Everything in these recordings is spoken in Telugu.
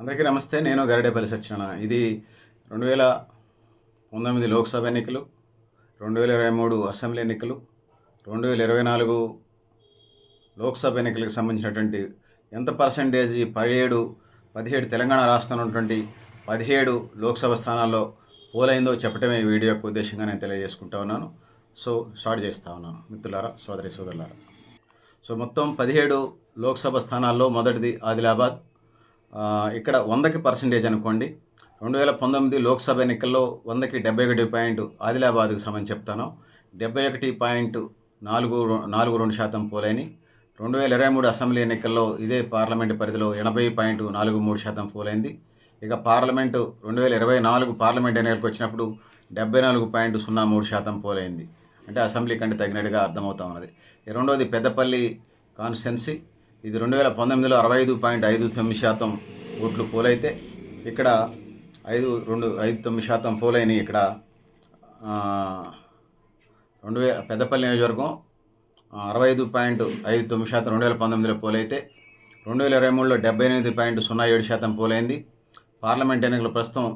అందరికీ నమస్తే నేను గరడేపల్లి సత్యనారాయణ. ఇది రెండు వేల పంతొమ్మిది లోక్సభ ఎన్నికలు రెండు వేల ఇరవై మూడు అసెంబ్లీ ఎన్నికలు రెండు వేల ఇరవై నాలుగు లోక్సభ ఎన్నికలకు సంబంధించినటువంటి ఎంత పర్సంటేజ్ పదిహేడు పదిహేడు తెలంగాణ రాష్ట్రంలో ఉన్నటువంటి పదిహేడు లోక్సభ స్థానాల్లో పోలైందో చెప్పటమే ఈ వీడియో యొక్క ఉద్దేశంగా నేను తెలియజేసుకుంటా ఉన్నాను. సో స్టార్ట్ చేస్తూ ఉన్నాను. మిత్రులారా సోదరి సోదరులారా. సో మొత్తం పదిహేడు లోక్సభ స్థానాల్లో మొదటిది ఆదిలాబాద్ ఇక్కడ వందకి పర్సంటేజ్ అనుకోండి. రెండు వేల పంతొమ్మిది లోక్సభ ఎన్నికల్లో వందకి డెబ్బై ఒకటి పాయింట్ ఆదిలాబాద్కు సంబంధించి చెప్తాను. డెబ్బై ఒకటి పాయింట్ నాలుగు నాలుగు రెండు శాతం పోలైని రెండు వేల ఇరవై మూడు అసెంబ్లీ ఎన్నికల్లో ఇదే పార్లమెంటు పరిధిలో ఎనభై పాయింట్ నాలుగు మూడు శాతం పోలైంది. ఇక పార్లమెంటు రెండు వేల ఇరవై నాలుగు పార్లమెంట్ ఎన్నికలకు వచ్చినప్పుడు డెబ్బై నాలుగు పాయింట్ సున్నా మూడు శాతం పోలైంది. అంటే అసెంబ్లీ కంటే తగినట్టుగా అర్థమవుతా ఉన్నది. ఈ రెండవది పెద్దపల్లి కాన్స్టిట్యున్సీ. ఇది రెండు వేల పంతొమ్మిదిలో అరవై ఐదు పాయింట్ ఐదు తొమ్మిది శాతం ఓట్లు పోలైతే ఇక్కడ ఐదు రెండు ఐదు తొమ్మిది శాతం పోలైన ఇక్కడ. రెండు వేల పెద్దపల్లి నియోజకవర్గం అరవై ఐదు పాయింట్ ఐదు తొమ్మిది శాతం రెండు వేల పంతొమ్మిదిలో పోలైతే రెండు వేల ఇరవై మూడులో డెబ్బై ఎనిమిది పాయింట్ సున్నా ఏడు శాతం పోలైంది. పార్లమెంట్ ఎన్నికలు ప్రస్తుతం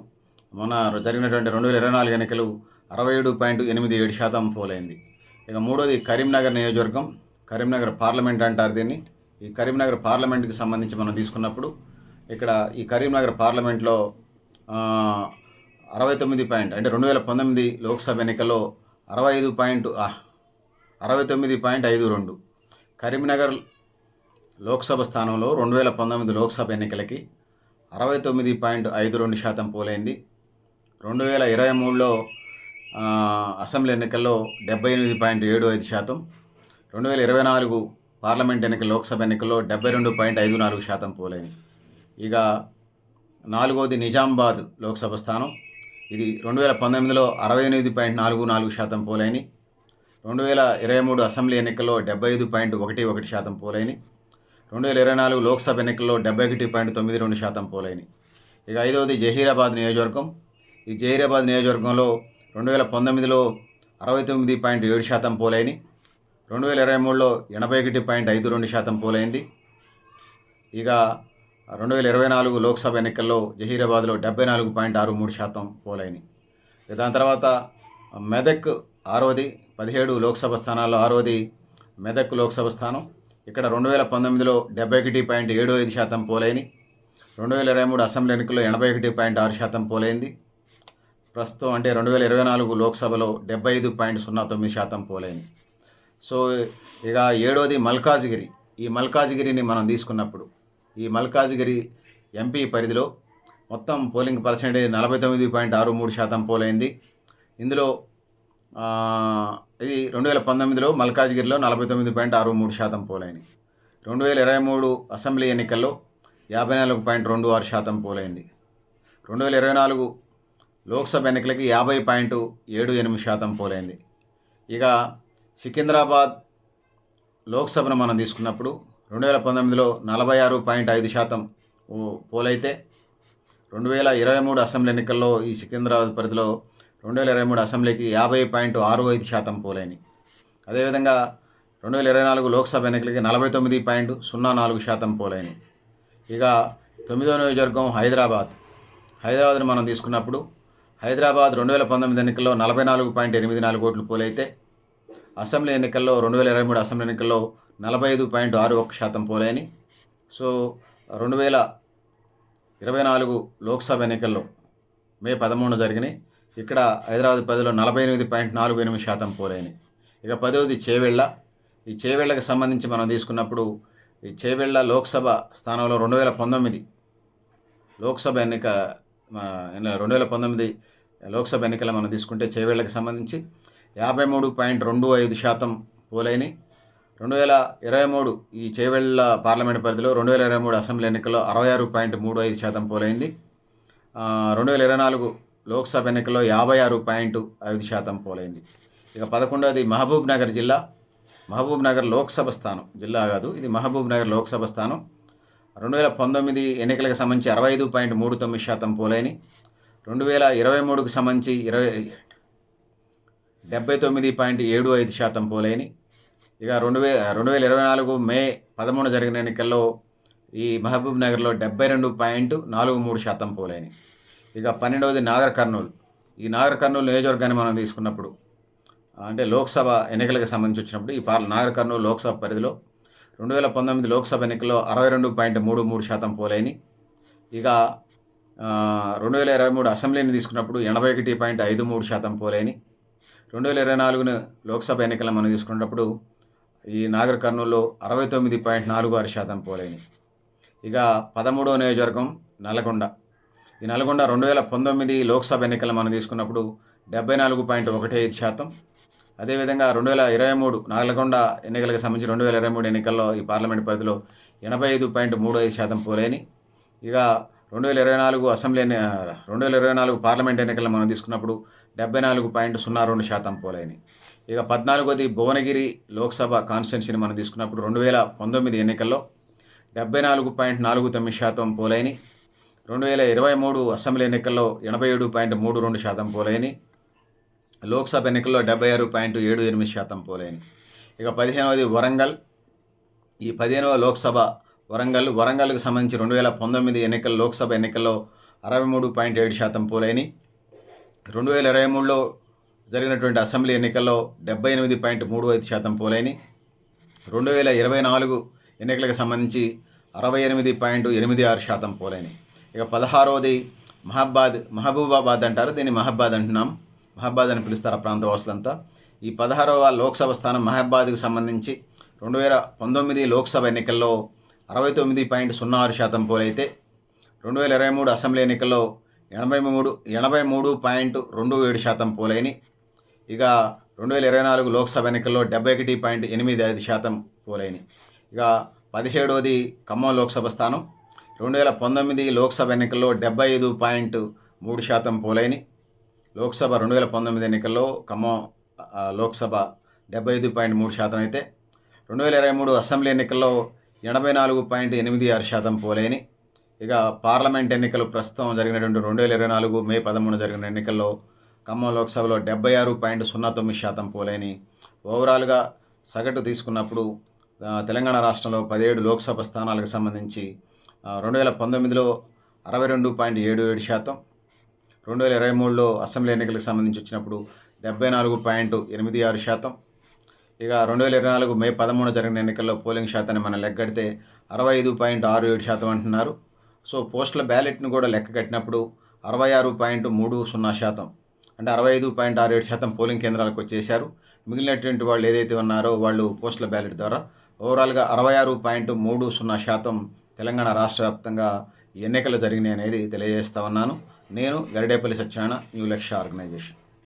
మొన్న జరిగినటువంటి రెండు వేల ఇరవై నాలుగు ఎన్నికలు అరవై ఏడు పాయింట్ ఎనిమిది ఏడు శాతం పోలైంది. ఇక మూడోది కరీంనగర్ నియోజకవర్గం. కరీంనగర్ పార్లమెంట్ అంటారు దీన్ని. ఈ కరీంనగర్ పార్లమెంట్కి సంబంధించి మనం తీసుకున్నప్పుడు ఇక్కడ ఈ కరీంనగర్ పార్లమెంట్లో అరవై తొమ్మిది పాయింట్ అంటే రెండు వేల పంతొమ్మిది లోక్సభ ఎన్నికల్లో అరవై ఐదు పాయింట్ అరవై తొమ్మిది పాయింట్ ఐదు రెండు. కరీంనగర్ లోక్సభ స్థానంలో రెండు వేల పంతొమ్మిది లోక్సభ ఎన్నికలకి అరవై తొమ్మిది పాయింట్ ఐదు రెండు శాతం పోలైంది. రెండు వేల ఇరవై మూడులో అసెంబ్లీ ఎన్నికల్లో డెబ్బై ఎనిమిది పాయింట్ ఏడు ఐదు శాతం. రెండు వేల ఇరవై నాలుగు పార్లమెంట్ ఎన్నికల లోక్సభ ఎన్నికల్లో డెబ్బై రెండు పాయింట్ ఐదు నాలుగు శాతం పోలైంది. ఇక నాలుగవది నిజామాబాద్ లోక్సభ స్థానం. ఇది రెండు వేల పంతొమ్మిదిలో అరవై ఎనిమిది పాయింట్ నాలుగు నాలుగు శాతం పోలైని రెండు వేల ఇరవై మూడు అసెంబ్లీ ఎన్నికల్లో డెబ్బై ఐదు పాయింట్ ఒకటి ఒకటి శాతం పోలైని రెండు వేల ఇరవై నాలుగు లోక్సభ ఎన్నికల్లో డెబ్బై ఒకటి పాయింట్ తొమ్మిది రెండు శాతం పోలైని ఇక ఐదవది జహీరాబాద్ నియోజకవర్గం. ఈ జహీరాబాద్ నియోజకవర్గంలో రెండు వేల పంతొమ్మిదిలో అరవై తొమ్మిది పాయింట్ ఏడు శాతం పోలైని రెండు వేల ఇరవై మూడులో ఎనభై ఒకటి పాయింట్ ఐదు రెండు శాతం పోలైంది. ఇక రెండు వేల ఇరవై నాలుగు లోక్సభ ఎన్నికల్లో జహీరాబాద్లో డెబ్బై నాలుగు పాయింట్ ఆరు మూడు శాతం పోలైనవి దాని తర్వాత మెదక్ ఆరోది పదిహేడు లోక్సభ స్థానాల్లో ఆరోది మెదక్ లోక్సభ స్థానం. ఇక్కడ రెండు వేల పంతొమ్మిదిలో డెబ్బై ఒకటి పాయింట్ ఏడు ఐదు శాతం పోలైని రెండు వేల ఇరవై మూడు అసెంబ్లీ ఎన్నికల్లో ఎనభై ఒకటి పాయింట్ ఆరు శాతం పోలైంది. ప్రస్తుతం అంటే రెండు వేల ఇరవై నాలుగు లోక్సభలో డెబ్బై ఐదు పాయింట్ సున్నా తొమ్మిది శాతం పోలైంది. సో ఇక ఏడోది మల్కాజ్గిరి. ఈ మల్కాజ్గిరిని మనం తీసుకున్నప్పుడు ఈ మల్కాజ్గిరి ఎంపీ పరిధిలో మొత్తం పోలింగ్ పర్సెంటేజ్ నలభై తొమ్మిది పాయింట్ ఆరు మూడు శాతం పోలైంది. ఇందులో ఇది రెండు వేల పంతొమ్మిదిలో మల్కాజ్గిరిలో నలభై తొమ్మిది పాయింట్ ఆరు మూడు శాతం పోలైంది. రెండు వేల ఇరవై మూడు అసెంబ్లీ ఎన్నికల్లో యాభై నాలుగు పాయింట్ రెండు ఆరు శాతం పోలైంది. రెండు వేల ఇరవై నాలుగు లోక్సభ ఎన్నికలకి యాభై పాయింట్ ఏడు ఎనిమిది శాతం పోలైంది. ఇక సికింద్రాబాద్ లోక్సభను మనం తీసుకున్నప్పుడు రెండు వేల పంతొమ్మిదిలో నలభై ఆరు పాయింట్ ఐదు శాతం పోలైతే రెండు వేల ఇరవై మూడు అసెంబ్లీ ఎన్నికల్లో ఈ సికింద్రాబాద్ పరిధిలో రెండు వేల ఇరవై మూడు అసెంబ్లీకి యాభై పాయింట్ ఆరు ఐదు శాతం పోలైనవి అదేవిధంగా రెండు వేల ఇరవై నాలుగు లోక్సభ ఎన్నికలకి నలభై తొమ్మిది పాయింట్ సున్నా నాలుగు శాతం పోలైనవి ఇక తొమ్మిదో నియోజకవర్గం హైదరాబాద్. హైదరాబాద్ని మనం తీసుకున్నప్పుడు హైదరాబాద్ రెండు వేల పంతొమ్మిది ఎన్నికల్లో నలభై నాలుగు పాయింట్ ఎనిమిది నాలుగు ఓట్లు పోలైతే అసెంబ్లీ ఎన్నికల్లో రెండు వేల ఇరవై మూడు అసెంబ్లీ ఎన్నికల్లో నలభై ఐదు పాయింట్ ఆరు ఒక శాతం పోలేని. సో రెండు వేల ఇరవై నాలుగు లోక్సభ ఎన్నికల్లో మే పదమూడు జరిగినాయి. ఇక్కడ హైదరాబాద్ పదిలో నలభై ఎనిమిది పాయింట్ నాలుగు ఎనిమిది శాతం పోలేని. ఇక పదవది చేవెళ్ళ. ఈ చేవెళ్ళకి సంబంధించి మనం తీసుకున్నప్పుడు ఈ చేవెళ్ళ లోక్సభ స్థానంలో రెండు వేల పంతొమ్మిది లోక్సభ ఎన్నిక రెండు వేల పంతొమ్మిది లోక్సభ ఎన్నికల మనం తీసుకుంటే చేవేళ్ళకు సంబంధించి యాభై మూడు పాయింట్ రెండు ఐదు శాతం పోలైని రెండు వేల ఇరవై మూడు ఈ చేవెళ్ళ పార్లమెంట్ పరిధిలో రెండు వేల ఇరవై మూడు అసెంబ్లీ ఎన్నికల్లో అరవై ఆరు పాయింట్ మూడు ఐదు శాతం పోలైంది. రెండు వేల ఇరవై నాలుగు లోక్సభ ఎన్నికల్లో యాభై ఆరు పాయింట్ ఐదు శాతం పోలైంది. ఇక పదకొండవది మహబూబ్ నగర్ జిల్లా. మహబూబ్ నగర్ లోక్సభ స్థానం జిల్లా కాదు ఇది మహబూబ్ నగర్ లోక్సభ స్థానం. రెండు వేల పంతొమ్మిది ఎన్నికలకు సంబంధించి అరవై ఐదు పాయింట్ మూడు తొమ్మిది శాతం పోలైని రెండు వేల ఇరవై మూడుకు సంబంధించి ఇరవై డెబ్బై తొమ్మిది పాయింట్ ఏడు ఐదు శాతం పోలైని. ఇక రెండు వే రెండు వేల ఇరవై నాలుగు మే పదమూడు జరిగిన ఎన్నికల్లో ఈ మహబూబ్ నగర్లో డెబ్బై రెండు పాయింట్ నాలుగు మూడు శాతం పోలేని. ఇక పన్నెండవది నాగర్ కర్నూలు. ఈ నాగర్ కర్నూలు నియోజకవర్గాన్ని మనం తీసుకున్నప్పుడు అంటే లోక్సభ ఎన్నికలకు సంబంధించి వచ్చినప్పుడు ఈ పార్ నాగర్ కర్నూలు లోక్సభ పరిధిలో రెండు వేల పంతొమ్మిది లోక్సభ ఎన్నికల్లో అరవై రెండు పాయింట్ మూడు మూడు శాతం పోలేని. ఇక రెండు వేల ఇరవై మూడు అసెంబ్లీని తీసుకున్నప్పుడు ఎనభై ఒకటి పాయింట్ ఐదు మూడు శాతం పోలేని. రెండు వేల ఇరవై నాలుగున లోక్సభ ఎన్నికలను మనం తీసుకున్నప్పుడు ఈ నాగర్ కర్నూలులో అరవై తొమ్మిది పాయింట్ నాలుగు ఆరు శాతం పోలైనవి ఇక పదమూడవ నియోజకవర్గం నల్గొండ. ఈ నల్గొండ రెండు వేల పంతొమ్మిది లోక్సభ ఎన్నికలు మనం తీసుకున్నప్పుడు డెబ్బై నాలుగు పాయింట్ ఒకటి ఐదు శాతం. అదేవిధంగా రెండు వేల ఇరవై మూడు నల్గొండ ఎన్నికలకు సంబంధించి రెండు వేల ఇరవై మూడు ఎన్నికల్లో ఈ పార్లమెంట్ పరిధిలో ఎనభై ఐదు పాయింట్ మూడు ఐదు శాతం పోలేని ఇక రెండు వేల ఇరవై నాలుగు అసెంబ్లీ ఎన్ని రెండు వేల ఇరవై నాలుగు పార్లమెంట్ ఎన్నికలు మనం తీసుకున్నప్పుడు డెబ్బై నాలుగు పాయింట్ సున్నా రెండు శాతం పోలైనవి ఇక పద్నాలుగోది భువనగిరి లోక్సభ కాన్స్టిట్యున్సీని మనం తీసుకున్నప్పుడు రెండు వేల పంతొమ్మిది ఎన్నికల్లో డెబ్బై నాలుగు పాయింట్ నాలుగు తొమ్మిది శాతం పోలైని రెండు వేల ఇరవై మూడు అసెంబ్లీ ఎన్నికల్లో ఎనభై ఏడు పాయింట్ మూడు రెండు శాతం పోలైని లోక్సభ ఎన్నికల్లో డెబ్బై ఆరు పాయింట్ ఏడు ఎనిమిది శాతం పోలైని ఇక పదిహేనవది వరంగల్. ఈ పదిహేనవ లోక్సభ వరంగల్ వరంగల్కి సంబంధించి రెండు వేల పంతొమ్మిది ఎన్నికల లోక్సభ ఎన్నికల్లో అరవై మూడు పాయింట్ ఏడు శాతం పోలైని రెండు వేల ఇరవై మూడులో జరిగినటువంటి అసెంబ్లీ ఎన్నికల్లో డెబ్బై ఎనిమిది పాయింట్ మూడు ఐదు శాతం పోలైని రెండు వేల ఇరవై నాలుగు ఎన్నికలకు సంబంధించి అరవై ఎనిమిది పాయింట్ ఎనిమిది ఆరు శాతం పోలైని ఇక పదహారవది మహబాద్ మహబూబాబాద్ అంటారు. దీన్ని మహబాద్ అంటున్నాం. మహబాద్ అని పిలుస్తారు ఆ ప్రాంతవాసులంతా ఈ పదహారవ లోక్సభ స్థానం మహబాద్కు సంబంధించి రెండు వేల పంతొమ్మిది లోక్సభ ఎన్నికల్లో అరవై తొమ్మిది పాయింట్ సున్నా ఆరు శాతం పోలైతే రెండు వేల ఇరవై మూడు అసెంబ్లీ ఎన్నికల్లో ఎనభై మూడు ఎనభై మూడు పాయింట్ రెండు ఏడు శాతం పోలైని. ఇక రెండు వేల ఇరవై నాలుగు లోక్సభ ఎన్నికల్లో డెబ్బై ఒకటి పాయింట్ ఎనిమిది ఐదు శాతం పోలైని. ఇక పదిహేడవది ఖమ్మం లోక్సభ స్థానం. రెండు వేల పంతొమ్మిది లోక్సభ ఎన్నికల్లో డెబ్బై ఐదు పాయింట్ మూడు శాతం పోలైని. లోక్సభ రెండు వేల పంతొమ్మిది ఎన్నికల్లో ఖమ్మం లోక్సభ డెబ్బై ఐదు పాయింట్ మూడు శాతం అయితే. రెండు వేల ఇరవై మూడు అసెంబ్లీ ఎన్నికల్లో ఎనభై నాలుగు పాయింట్ ఎనిమిది ఆరు శాతం పోలేని. ఇక పార్లమెంట్ ఎన్నికలు ప్రస్తుతం జరిగినటువంటి రెండు వేల ఇరవై నాలుగు మే పదమూడు జరిగిన ఎన్నికల్లో ఖమ్మం లోక్సభలో డెబ్బై ఆరు పాయింట్ సున్నా తొమ్మిది శాతం పోలేని. ఓవరాల్గా సగటు తీసుకున్నప్పుడు తెలంగాణ రాష్ట్రంలో పదిహేడు లోక్సభ స్థానాలకు సంబంధించి రెండు వేల పంతొమ్మిదిలో అరవై రెండు పాయింట్ ఏడు ఏడు శాతం రెండు వేల ఇరవై మూడులో అసెంబ్లీ ఎన్నికలకు సంబంధించి వచ్చినప్పుడు డెబ్బై నాలుగు పాయింట్ ఎనిమిది ఆరు శాతం ఇక రెండు వేల ఇరవై నాలుగు మే పదమూడు జరిగిన ఎన్నికల్లో పోలింగ్ శాతాన్ని మనం లెక్కడితే అరవై ఐదు పాయింట్ ఆరు ఏడు శాతం అంటున్నారు. సో పోస్టుల బ్యాలెట్ను కూడా లెక్క కట్టినప్పుడు అరవై ఆరు పాయింట్ మూడు సున్నా శాతం అంటే అరవై ఐదు పాయింట్ ఆరు ఏడు శాతం పోలింగ్ కేంద్రాలకు వచ్చేశారు. మిగిలినటువంటి వాళ్ళు ఏదైతే ఉన్నారో వాళ్ళు పోస్టుల బ్యాలెట్ ద్వారా ఓవరాల్గా అరవై ఆరు పాయింట్ మూడు సున్నా శాతం తెలంగాణ రాష్ట్ర వ్యాప్తంగా ఎన్నికలు జరిగినాయి అనేది తెలియజేస్తా ఉన్నాను. నేను గరిడేపల్లి సత్యనారాయణ న్యూ లక్ష్య ఆర్గనైజేషన్.